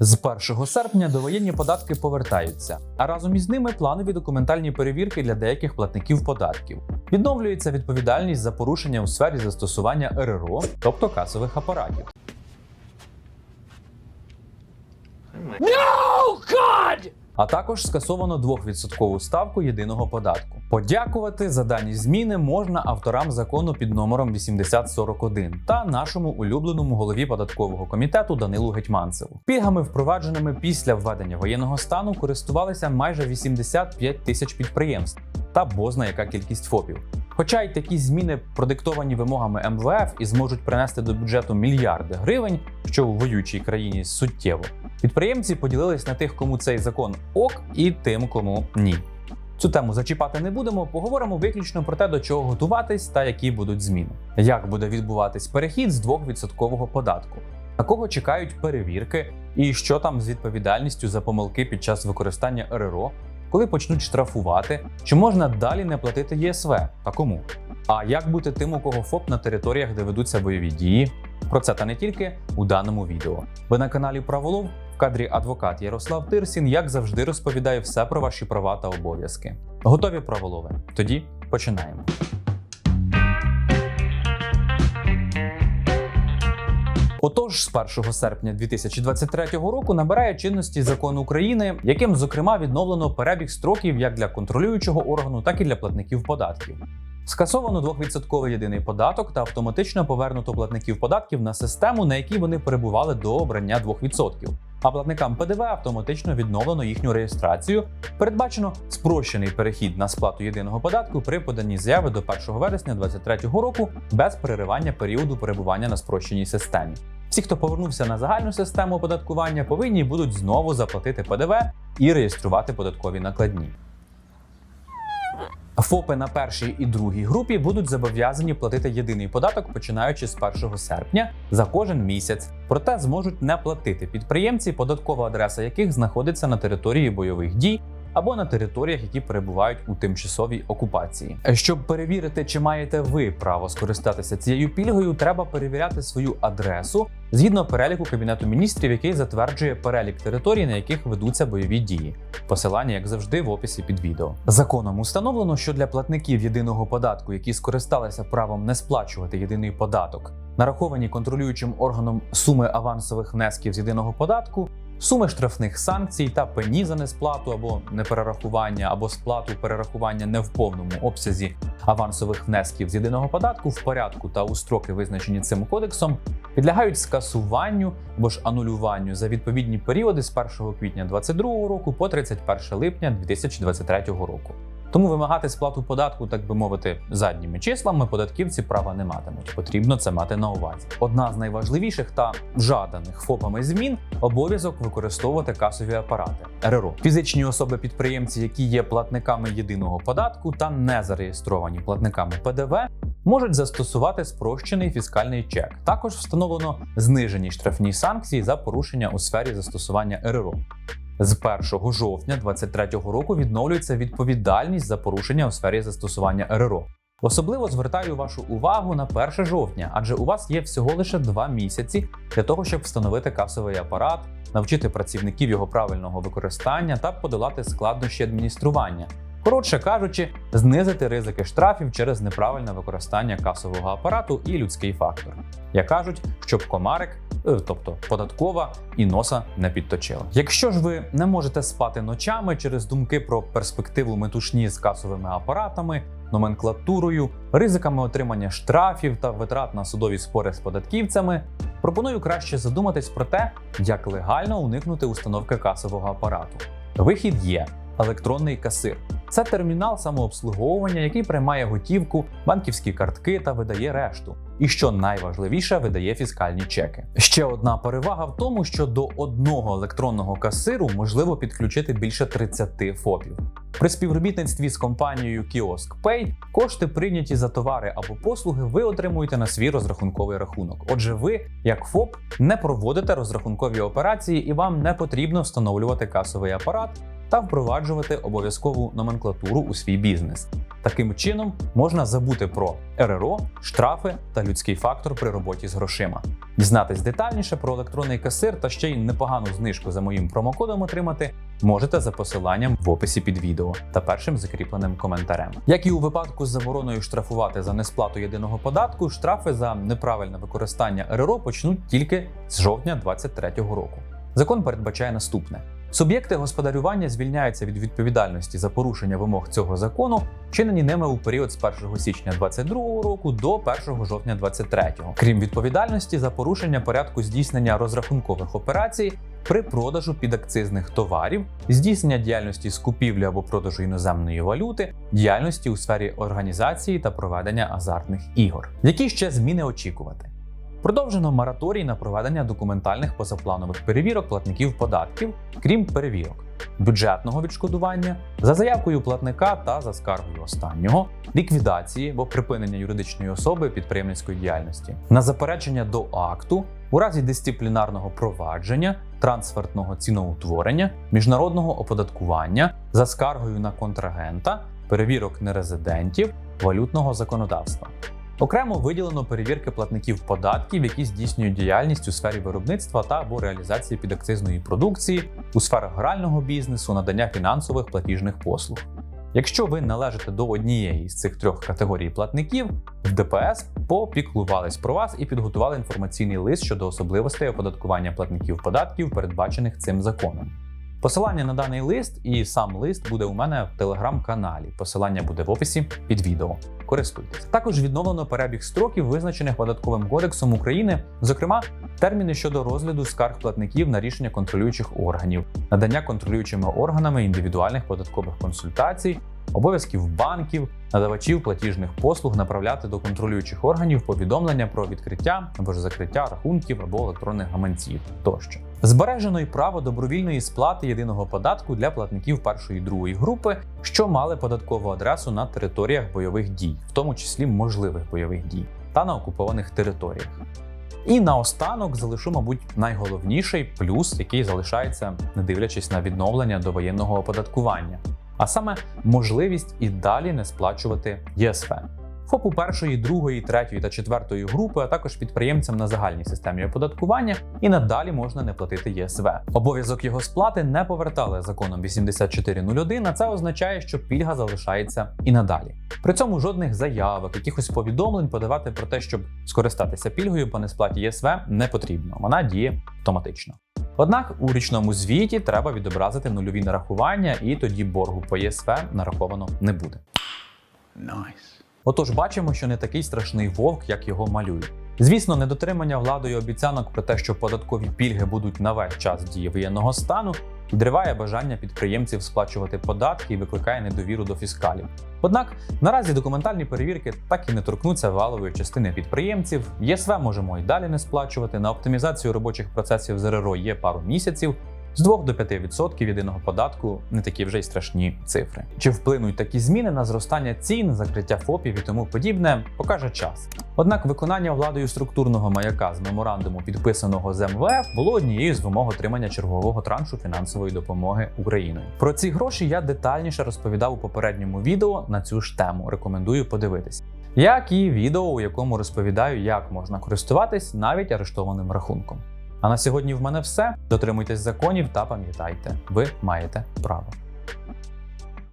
З 1 серпня довоєнні податки повертаються, а разом із ними планові документальні перевірки для деяких платників податків. Відновлюється відповідальність за порушення у сфері застосування РРО, тобто касових апаратів. А також скасовано 2% ставку єдиного податку. Подякувати за дані зміни можна авторам закону під номером 8041 та нашому улюбленому голові податкового комітету Данилу Гетьманцеву. Пільгами, впровадженими після введення воєнного стану, користувалися майже 85 тисяч підприємств та бозна яка кількість ФОПів. Хоча й такі зміни продиктовані вимогами МВФ і зможуть принести до бюджету мільярди гривень, що у воюючій країні суттєво, підприємці поділились на тих, кому цей закон ок, і тим, кому ні. Цю тему зачіпати не будемо. Поговоримо виключно про те, до чого готуватись та які будуть зміни. Як буде відбуватись перехід з 2% податку, на кого чекають перевірки, і що там з відповідальністю за помилки під час використання РРО, коли почнуть штрафувати, чи можна далі не платити ЄСВ та кому? А як бути тим, у кого ФОП на територіях, де ведуться бойові дії? Про це та не тільки у даному відео. Ви на каналі Праволов кадрі адвокат Ярослав Тирсін, як завжди, розповідає все про ваші права та обов'язки. Готові праволови? Тоді починаємо. Отож, з 1 серпня 2023 року набирає чинності закон України, яким зокрема відновлено перебіг строків як для контролюючого органу, так і для платників податків. Скасовано 2% єдиний податок та автоматично повернуто платників податків на систему, на якій вони перебували до обрання 2%. А платникам ПДВ автоматично відновлено їхню реєстрацію. Передбачено спрощений перехід на сплату єдиного податку при поданні заяви до 1 вересня 2023 року без переривання періоду перебування на спрощеній системі. Всі, хто повернувся на загальну систему оподаткування, повинні будуть знову заплатити ПДВ і реєструвати податкові накладні. ФОПи на першій і другій групі будуть зобов'язані платити єдиний податок починаючи з 1 серпня за кожен місяць. Проте зможуть не платити підприємці, податкова адреса яких знаходиться на території бойових дій або на територіях, які перебувають у тимчасовій окупації. Щоб перевірити, чи маєте ви право скористатися цією пільгою, треба перевіряти свою адресу згідно переліку кабінету міністрів, який затверджує перелік територій, на яких ведуться бойові дії. Посилання, як завжди, в описі під відео. Законом установлено, що для платників єдиного податку, які скористалися правом не сплачувати єдиний податок, нараховані контролюючим органом суми авансових внесків з єдиного податку. Суми штрафних санкцій та пені за несплату або неперерахування, або сплату перерахування не в повному обсязі авансових внесків з єдиного податку в порядку та у строки, визначені цим кодексом, підлягають скасуванню або ж анулюванню за відповідні періоди з 1 квітня 2022 року по 31 липня 2023 року. Тому вимагати сплату податку, так би мовити, задніми числами податківці права не матимуть. Потрібно це мати на увазі. Одна з найважливіших та жаданих ФОПами змін обов'язок використовувати касові апарати РРО. Фізичні особи-підприємці, які є платниками єдиного податку та не зареєстровані платниками ПДВ. Можуть застосувати спрощений фіскальний чек. Також встановлено знижені штрафні санкції за порушення у сфері застосування РРО. З 1 жовтня 2023 року відновлюється відповідальність за порушення у сфері застосування РРО. Особливо звертаю вашу увагу на 1 жовтня, адже у вас є всього лише два місяці для того, щоб встановити касовий апарат, навчити працівників його правильного використання та подолати складнощі адміністрування. Коротше кажучи, знизити ризики штрафів через неправильне використання касового апарату і людський фактор. Як кажуть, щоб комарик, е, тобто податкова, і носа не підточила. Якщо ж ви не можете спати ночами через думки про перспективу метушні з касовими апаратами, номенклатурою, ризиками отримання штрафів та витрат на судові спори з податківцями, пропоную краще задуматись про те, як легально уникнути установки касового апарату. Вихід є електронний касир. Це термінал самообслуговування, який приймає готівку, банківські картки та видає решту. І що найважливіше, видає фіскальні чеки. Ще одна перевага в тому, що до одного електронного касиру можливо підключити більше 30 ФОПів. При співробітництві з компанією Kiosk Pay кошти, прийняті за товари або послуги, ви отримуєте на свій розрахунковий рахунок. Отже, ви, як ФОП, не проводите розрахункові операції і вам не потрібно встановлювати касовий апарат та впроваджувати обов'язкову номенклатуру у свій бізнес. Таким чином можна забути про РРО, штрафи та людський фактор при роботі з грошима. Дізнатись детальніше про електронний касир та ще й непогану знижку за моїм промокодом отримати можете за посиланням в описі під відео та першим закріпленим коментарем. Як і у випадку з забороною штрафувати за несплату єдиного податку, штрафи за неправильне використання РРО почнуть тільки з жовтня 2023 року. Закон передбачає наступне. Суб'єкти господарювання звільняються від відповідальності за порушення вимог цього закону, вчинені ними у період з 1 січня 2022 року до 1 жовтня 2023, крім відповідальності за порушення порядку здійснення розрахункових операцій при продажу підакцизних товарів, здійснення діяльності з купівлі або продажу іноземної валюти, діяльності у сфері організації та проведення азартних ігор. Які ще зміни очікувати? Продовжено мораторій на проведення документальних позапланових перевірок платників податків, крім перевірок бюджетного відшкодування, за заявкою платника та за скаргою останнього, ліквідації або припинення юридичної особи підприємницької діяльності, на заперечення до акту у разі дисциплінарного провадження, трансфертного ціноутворення, міжнародного оподаткування, за скаргою на контрагента, перевірок нерезидентів, валютного законодавства. Окремо виділено перевірки платників податків, які здійснюють діяльність у сфері виробництва та або реалізації підакцизної продукції, у сферах грального бізнесу, надання фінансових платіжних послуг. Якщо ви належите до однієї з цих трьох категорій платників, в ДПС попіклувались про вас і підготували інформаційний лист щодо особливостей оподаткування платників податків, передбачених цим законом. Посилання на даний лист і сам лист буде у мене в телеграм-каналі. Посилання буде в описі під відео. Користуйтесь. Також відновлено перебіг строків, визначених податковим кодексом України, зокрема, терміни щодо розгляду скарг платників на рішення контролюючих органів, надання контролюючими органами індивідуальних податкових консультацій, обов'язків банків, надавачів платіжних послуг направляти до контролюючих органів повідомлення про відкриття або ж закриття рахунків або електронних гаманців тощо. Збережено й право добровільної сплати єдиного податку для платників першої і другої групи, що мали податкову адресу на територіях бойових дій, в тому числі можливих бойових дій, та на окупованих територіях. І наостанок залишу, мабуть, найголовніший плюс, який залишається, не дивлячись на відновлення до воєнного оподаткування, а саме можливість і далі не сплачувати ЄСВ. ФОПу першої, другої, третьої та четвертої групи, а також підприємцям на загальній системі оподаткування, і надалі можна не платити ЄСВ. Обов'язок його сплати не повертали законом 8401, а це означає, що пільга залишається і надалі. При цьому жодних заявок, якихось повідомлень подавати про те, щоб скористатися пільгою по несплаті ЄСВ, не потрібно. Вона діє автоматично. Однак у річному звіті треба відобразити нульові нарахування, і тоді боргу по ЄСВ нараховано не буде. Nice. Отож, бачимо, що не такий страшний вовк, як його малюють. Звісно, недотримання владою обіцянок про те, що податкові пільги будуть на весь час дії воєнного стану, підриває бажання підприємців сплачувати податки і викликає недовіру до фіскалів. Однак наразі документальні перевірки так і не торкнуться валової частини підприємців. ЄСВ можемо й далі не сплачувати. На оптимізацію робочих процесів ЗРРО є пару місяців. З 2 до 5% єдиного податку не такі вже й страшні цифри. Чи вплинуть такі зміни на зростання цін, закриття ФОПів і тому подібне, покаже час. Однак виконання владою структурного маяка з меморандуму, підписаного з МВФ, було однією з вимог отримання чергового траншу фінансової допомоги Україною. Про ці гроші я детальніше розповідав у попередньому відео на цю ж тему. Рекомендую подивитись. Як і відео, у якому розповідаю, як можна користуватись навіть арештованим рахунком. А на сьогодні в мене все. Дотримуйтесь законів та пам'ятайте, ви маєте право.